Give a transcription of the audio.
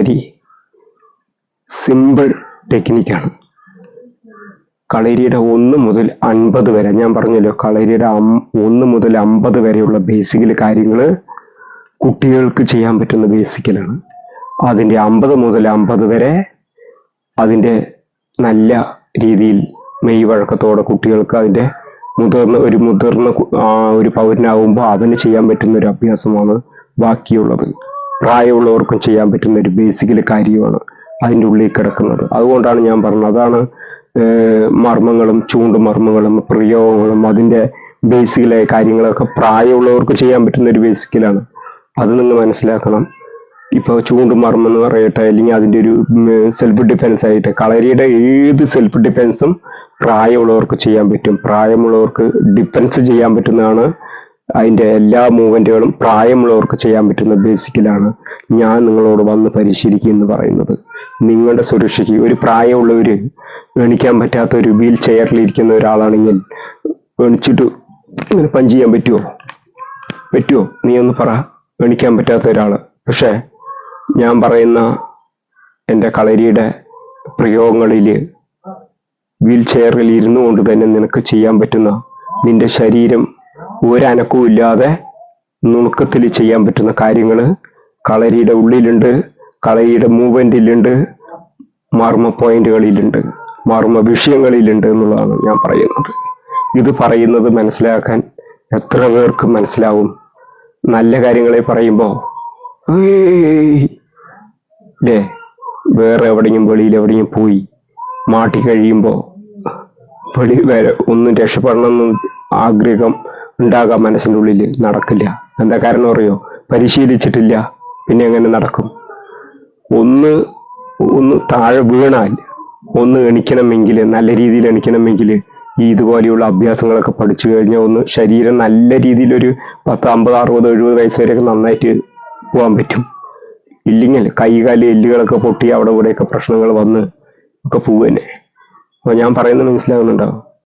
വളരെ സിമ്പിൾ ടെക്നിക്കാണ് കളരിയുടെ ഒന്ന് മുതൽ അൻപത് വരെ ഞാൻ പറഞ്ഞല്ലോ കളരിയുടെ ഒന്ന് മുതൽ അമ്പത് വരെയുള്ള ബേസിക്കൽ കാര്യങ്ങൾ കുട്ടികൾക്ക് ചെയ്യാൻ പറ്റുന്ന ബേസിക്കലാണ് അതിന്റെ അമ്പത് മുതൽ അമ്പത് വരെ അതിന്റെ നല്ല രീതിയിൽ മെയ് വഴക്കത്തോടെ കുട്ടികൾക്ക് അതിന്റെ മുതിർന്ന ഒരു മുതിർന്ന ഒരു പൗരനാകുമ്പോൾ അവന് ചെയ്യാൻ പറ്റുന്ന ഒരു അഭ്യാസമാണ് ബാക്കിയുള്ളത്. പ്രായമുള്ളവർക്കും ചെയ്യാൻ പറ്റുന്ന ഒരു ബേസിക്കൽ കാര്യമാണ് അതിന്റെ ഉള്ളിൽ കിടക്കുന്നത്. അതുകൊണ്ടാണ് ഞാൻ പറഞ്ഞത് അതാണ് മർമ്മങ്ങളും ചൂണ്ടുമർമ്മങ്ങളും പ്രയോഗങ്ങളും അതിന്റെ ബേസിക്കലായ കാര്യങ്ങളൊക്കെ പ്രായമുള്ളവർക്ക് ചെയ്യാൻ പറ്റുന്ന ഒരു ബേസിക്കലാണ് അത് നിങ്ങൾ മനസ്സിലാക്കണം. ഇപ്പോൾ ചൂണ്ടുമർമ്മം എന്ന് പറയട്ടെ അല്ലെങ്കിൽ അതിന്റെ ഒരു സെൽഫ് ഡിഫെൻസ് ആയിട്ട് കളരിയുടെ ഏത് സെൽഫ് ഡിഫെൻസും പ്രായമുള്ളവർക്ക് ചെയ്യാൻ പറ്റും. പ്രായമുള്ളവർക്ക് ഡിഫെൻസ് ചെയ്യാൻ പറ്റുന്നതാണ് അതിന്റെ എല്ലാ മൂവ്മെന്റുകളും പ്രായമുള്ളവർക്ക് ചെയ്യാൻ പറ്റുന്ന ബേസിക്കിലാണ് ഞാൻ നിങ്ങളോട് വന്ന് പരിശീലിക്കുക എന്ന് പറയുന്നത്. നിങ്ങളുടെ സുരക്ഷയ്ക്ക് ഒരു പ്രായമുള്ളവർ എണിക്കാൻ പറ്റാത്ത ഒരു വീൽ ചെയറിൽ ഇരിക്കുന്ന ഒരാളാണെങ്കിൽ എണിച്ചിട്ട് ഇങ്ങനെ പഞ്ച് ചെയ്യാൻ പറ്റുമോ പറ്റുമോ നീ ഒന്ന് പറ. എണിക്കാൻ പറ്റാത്ത ഒരാൾ പക്ഷേ ഞാൻ പറയുന്ന എന്റെ കളരിയുടെ പ്രയോഗങ്ങളിൽ വീൽ ചെയറിൽ ഇരുന്നു കൊണ്ട് തന്നെ നിനക്ക് ചെയ്യാൻ പറ്റുന്ന നിന്റെ ശരീരം ഒരനക്കവും ഇല്ലാതെ നുണുക്കത്തിൽ ചെയ്യാൻ പറ്റുന്ന കാര്യങ്ങൾ കളരിയുടെ ഉള്ളിലുണ്ട് കളരിയുടെ മൂവ്മെന്റിലുണ്ട് മർമ്മ പോയിന്റുകളിലുണ്ട് മർമ്മ വിഷയങ്ങളിലുണ്ട് എന്നുള്ളതാണ് ഞാൻ പറയുന്നത്. ഇത് പറയുന്നത് മനസ്സിലാക്കാൻ എത്ര പേർക്ക് മനസ്സിലാവും? നല്ല കാര്യങ്ങളെ പറയുമ്പോൾ അല്ലേ വേറെ എവിടെയും വെളിയിൽ എവിടെയും പോയി മാട്ടി കഴിയുമ്പോൾ വെളി വരെ ഒന്നും രക്ഷപ്പെടണമെന്ന് ആഗ്രഹം ഉണ്ടാകാം മനസ്സിന്റെ ഉള്ളിൽ നടക്കില്ല. എന്താ കാരണം അറിയോ? പരിശീലിച്ചിട്ടില്ല പിന്നെ എങ്ങനെ നടക്കും? ഒന്ന് ഒന്ന് താഴെ വീണാൽ ഒന്ന് എണിക്കണമെങ്കിൽ നല്ല രീതിയിൽ എണിക്കണമെങ്കിൽ ഈ ഇതുപോലെയുള്ള അഭ്യാസങ്ങളൊക്കെ പഠിച്ചു കഴിഞ്ഞാൽ ഒന്ന് ശരീരം നല്ല രീതിയിൽ ഒരു പത്ത് അമ്പത് അറുപത് എഴുപത് വയസ്സ് വരെയൊക്കെ നന്നായിട്ട് പോകാൻ പറ്റും. ഇല്ലെങ്കിൽ കൈകാൽ എല്ലുകളൊക്കെ പൊട്ടി അവിടെ ഇവിടെയൊക്കെ പ്രശ്നങ്ങൾ വന്ന് ഒക്കെ പോവുകന്നെ അപ്പൊ ഞാൻ പറയുന്നത് മനസ്സിലാകുന്നുണ്ടോ?